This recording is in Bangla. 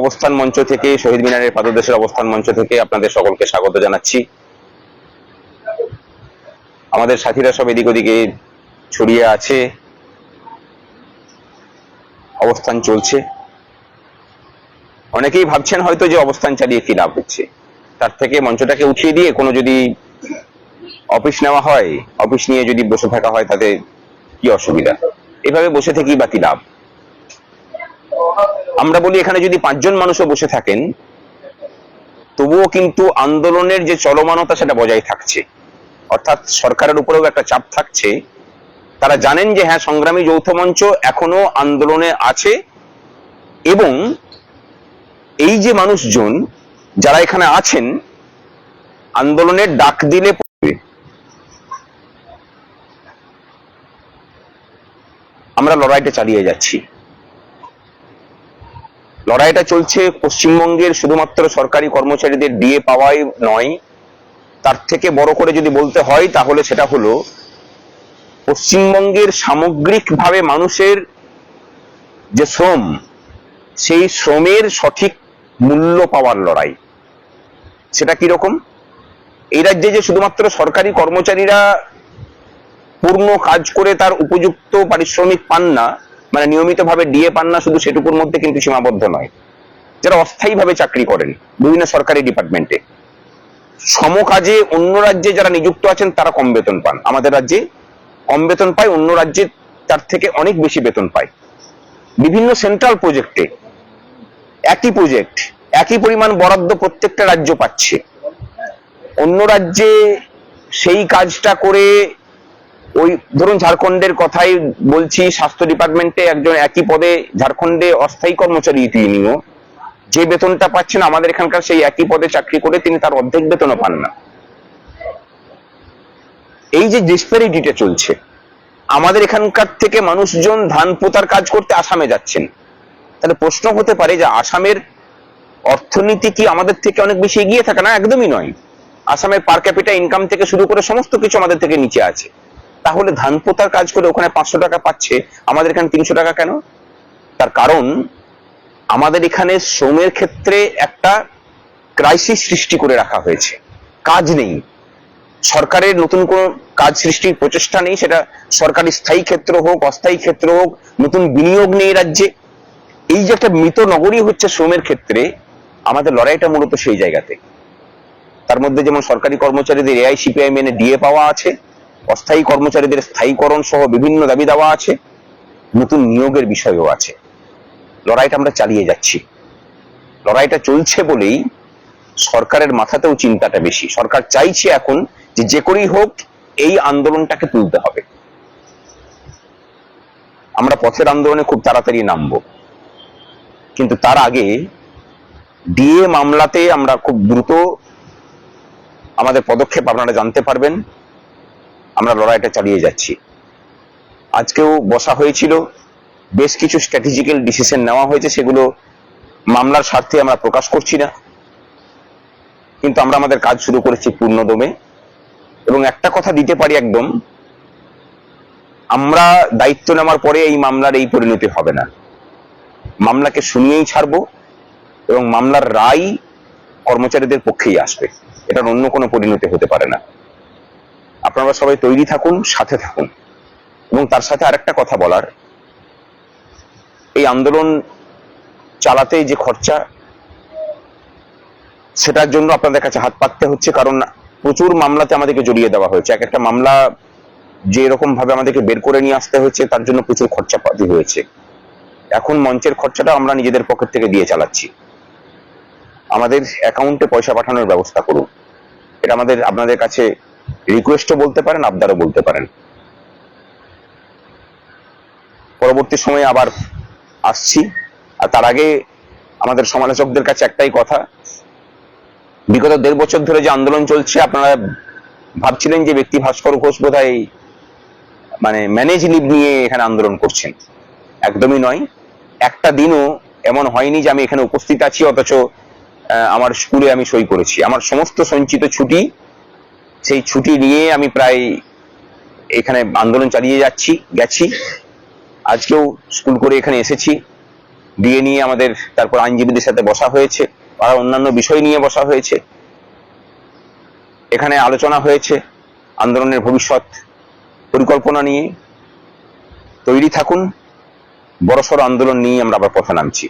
অবস্থান মঞ্চ থেকে, শহীদ মিনারের পাদদেশের অবস্থান মঞ্চ থেকে আপনাদের সকলকে স্বাগত জানাচ্ছি। আমাদের সাথীরা সব এদিক ওদিকে ছড়িয়ে আছে। অবস্থান চলছে। অনেকেই ভাবছেন হয়তো যে অবস্থান চালিয়ে কি লাভ হচ্ছে। তার থেকে মঞ্চটাকে উঠিয়ে দিয়ে কোনো যদি অফিস নেওয়া হয়, অফিস নিয়ে যদি বসে থাকা হয়, তাতে কি অসুবিধা? এভাবে বসে থেকেই বা কি লাভ? আমরা বলি এখানে যদি পাঁচজন মানুষও বসে থাকেন, তবুও কিন্তু আন্দোলনের যে চলমানতা সেটা বজায় থাকছে। অর্থাৎ সরকারের উপরেও একটা চাপ থাকছে। তারা জানেন যে হ্যাঁ সংগ্রামী যৌথ মঞ্চ এখনও আন্দোলনে আছে এবং এই যে মানুষজন যারা এখানে আছেন, আন্দোলনের ডাক দিলে আমরা লড়াইটা চালিয়ে যাচ্ছি। লড়াইটা চলছে পশ্চিমবঙ্গের শুধুমাত্র সরকারি কর্মচারীদের ডিএ পাওয়াই নয়, তার থেকে বড় করে যদি বলতে হয় তাহলে সেটা হলো, পশ্চিমবঙ্গের সামগ্রিকভাবে মানুষের যে শ্রম, সেই শ্রমের সঠিক মূল্য পাওয়ার লড়াই। সেটা কীরকম এই রাজ্যে যে শুধুমাত্র সরকারি কর্মচারীরা পূর্ণ কাজ করে তার উপযুক্ত পারিশ্রমিক পান না মানে নিয়মিতভাবে ডিএ পান না, শুধু সেটুকুর মধ্যে কিন্তু সীমাবদ্ধ নয়। যারা অস্থায়ীভাবে চাকরি করেন, বিভিন্ন সরকারি ডিপার্টমেন্টে। সমকাজে অন্য রাজ্যে যারা নিযুক্ত আছেন, তারা কম বেতন পান। আমাদের রাজ্যে কম বেতন পায়, অন্য রাজ্যে তার থেকে অনেক বেশি বেতন পায়। বিভিন্ন সেন্ট্রাল প্রজেক্টে একই প্রজেক্ট, একই পরিমাণ বরাদ্দ প্রত্যেকটা রাজ্য পাচ্ছে। অন্য রাজ্যে সেই কাজটা করে ওই ধরুন ঝাড়খণ্ডের কথাই বলছি, স্বাস্থ্য ডিপার্টমেন্টে একজন একই পদে ঝাড়খণ্ডে অস্থায়ী কর্মচারী তিনিও। যে বেতনটা পাচ্ছেন, আমাদের এখানকার সেই একই পদে চাকরি করে তিনি তার অর্ধেক বেতনও পান না। এই যে ডিসপ্যারিটিটা চলছে, আমাদের এখানকার থেকে মানুষজন ধান পোতার কাজ করতে আসামে যাচ্ছেন। তাহলে প্রশ্ন হতে পারে যে আসামের অর্থনীতি কি আমাদের থেকে অনেক বেশি এগিয়ে থাকে? না, একদমই নয়। আসামের পার ক্যাপিটা ইনকাম থেকে শুরু করে সমস্ত কিছু আমাদের থেকে নিচে আছে। তাহলে ধান পোতার কাজ করে ওখানে পাঁচশো টাকা পাচ্ছে, আমাদের এখানে তিনশো টাকা কেন? তার কারণ, আমাদের এখানে শ্রমের ক্ষেত্রে একটা ক্রাইসিস সৃষ্টি করে রাখা হয়েছে। কাজ নেই। সরকারের নতুন কোন কাজ সৃষ্টির প্রচেষ্টা নেই, সেটা সরকারি স্থায়ী ক্ষেত্র হোক, অস্থায়ী ক্ষেত্র হোক, নতুন বিনিয়োগ নেই রাজ্যে। এই যে একটা মৃত নগরী হচ্ছে শ্রমের ক্ষেত্রে, আমাদের লড়াইটা মূলত সেই জায়গাতে। তার মধ্যে যেমন সরকারি কর্মচারীদের এআই সিপিআই মেনে দিয়ে পাওয়া আছে অস্থায়ী কর্মচারীদের স্থায়ীকরণ সহ বিভিন্ন দাবি দেওয়া আছে, নতুন নিয়োগের বিষয়ও আছে। লড়াইটা আমরা চালিয়ে যাচ্ছি। লড়াইটা চলছে বলেই সরকারের মাথাতেও চিন্তাটা বেশি। সরকার চাইছে এখন যে যে করেই হোক এই আন্দোলনটাকে তুলতে হবে। আমরা পথের আন্দোলনে খুব তাড়াতাড়ি নামবো। কিন্তু তার আগে ডিএ মামলাতে আমরা খুব দ্রুত আমাদের পদক্ষেপ আপনারা জানতে পারবেন। আমরা লড়াইটা চালিয়ে যাচ্ছি। আজকেও বসা হয়েছিল, বেশ কিছু স্ট্র্যাটেজিক্যাল ডিসিশন নেওয়া হয়েছে, সেগুলো মামলার স্বার্থে আমরা প্রকাশ করছি না। কিন্তু আমরা আমাদের কাজ শুরু করেছি পূর্ণদমে। এবং একটা কথা দিতে পারি একদম, আমরা দায়িত্ব নেওয়ার পরে এই মামলার এই পরিণতি হবে না। মামলাকে শুনিয়েই ছাড়বো, এবং মামলার রায় কর্মচারীদের পক্ষেই আসবে। এটার অন্য কোনো পরিণতি হতে পারে না। আপনারা সবাই তৈরি থাকুন, সাথে থাকুন। এবং তার সাথে আরেকটা কথা বলার। এই আন্দোলন চালাতে যে খরচা, সেটার জন্য আপনাদের কাছে হাত পাততে হচ্ছে, কারণ প্রচুর মামলাতে আমাদেরকে জড়িয়ে দেওয়া হয়েছে। এক একটা মামলা যে এরকম ভাবে আমাদেরকে বের করে নিয়ে আসতে হয়েছে, তার জন্য প্রচুর খরচাপাতি হয়েছে। এখন মঞ্চের খরচাটা আমরা নিজেদের পকেট থেকে দিয়ে চালাচ্ছি। আমাদের অ্যাকাউন্টে পয়সা পাঠানোর ব্যবস্থা করুন। এটা আমাদের, আপনাদের কাছে রিকোয়েস্টও বলতে পারেন, আবদারও বলতে পারেন। পরবর্তী সময়ে আবার আসছি। আর তার আগে আমাদের সমালোচকদের কাছে একটাই কথা। বিগত দেড় বছর ধরে যে আন্দোলন চলছে, আপনারা ভাবছিলেন যে ব্যক্তি ভাস্কর ঘোষ বোধহয় মানে ম্যানেজ লিভ নিয়ে এখানে আন্দোলন করছেন। একদমই নয়। একটা দিনও এমন হয়নি যে আমি এখানে উপস্থিত আছি, অথচ আমার স্কুলে আমি সই করেছি। আমার সমস্ত সঞ্চিত ছুটি সেই ছুটি নিয়ে আমি প্রায় এখানে আন্দোলন চালিয়ে যাচ্ছি, গেছি। আজকেও স্কুল করে এখানে এসেছি। ডিএ নিয়ে আমাদের তারপর আইনজীবীদের সাথে বসা হয়েছে আর অন্যান্য বিষয় নিয়ে বসা হয়েছে। এখানে আলোচনা হয়েছে, আন্দোলনের ভবিষ্যৎ পরিকল্পনা নিয়ে। তৈরি থাকুন, বড়সড় আন্দোলন নিয়ে আমরা আবার পথে নামছি।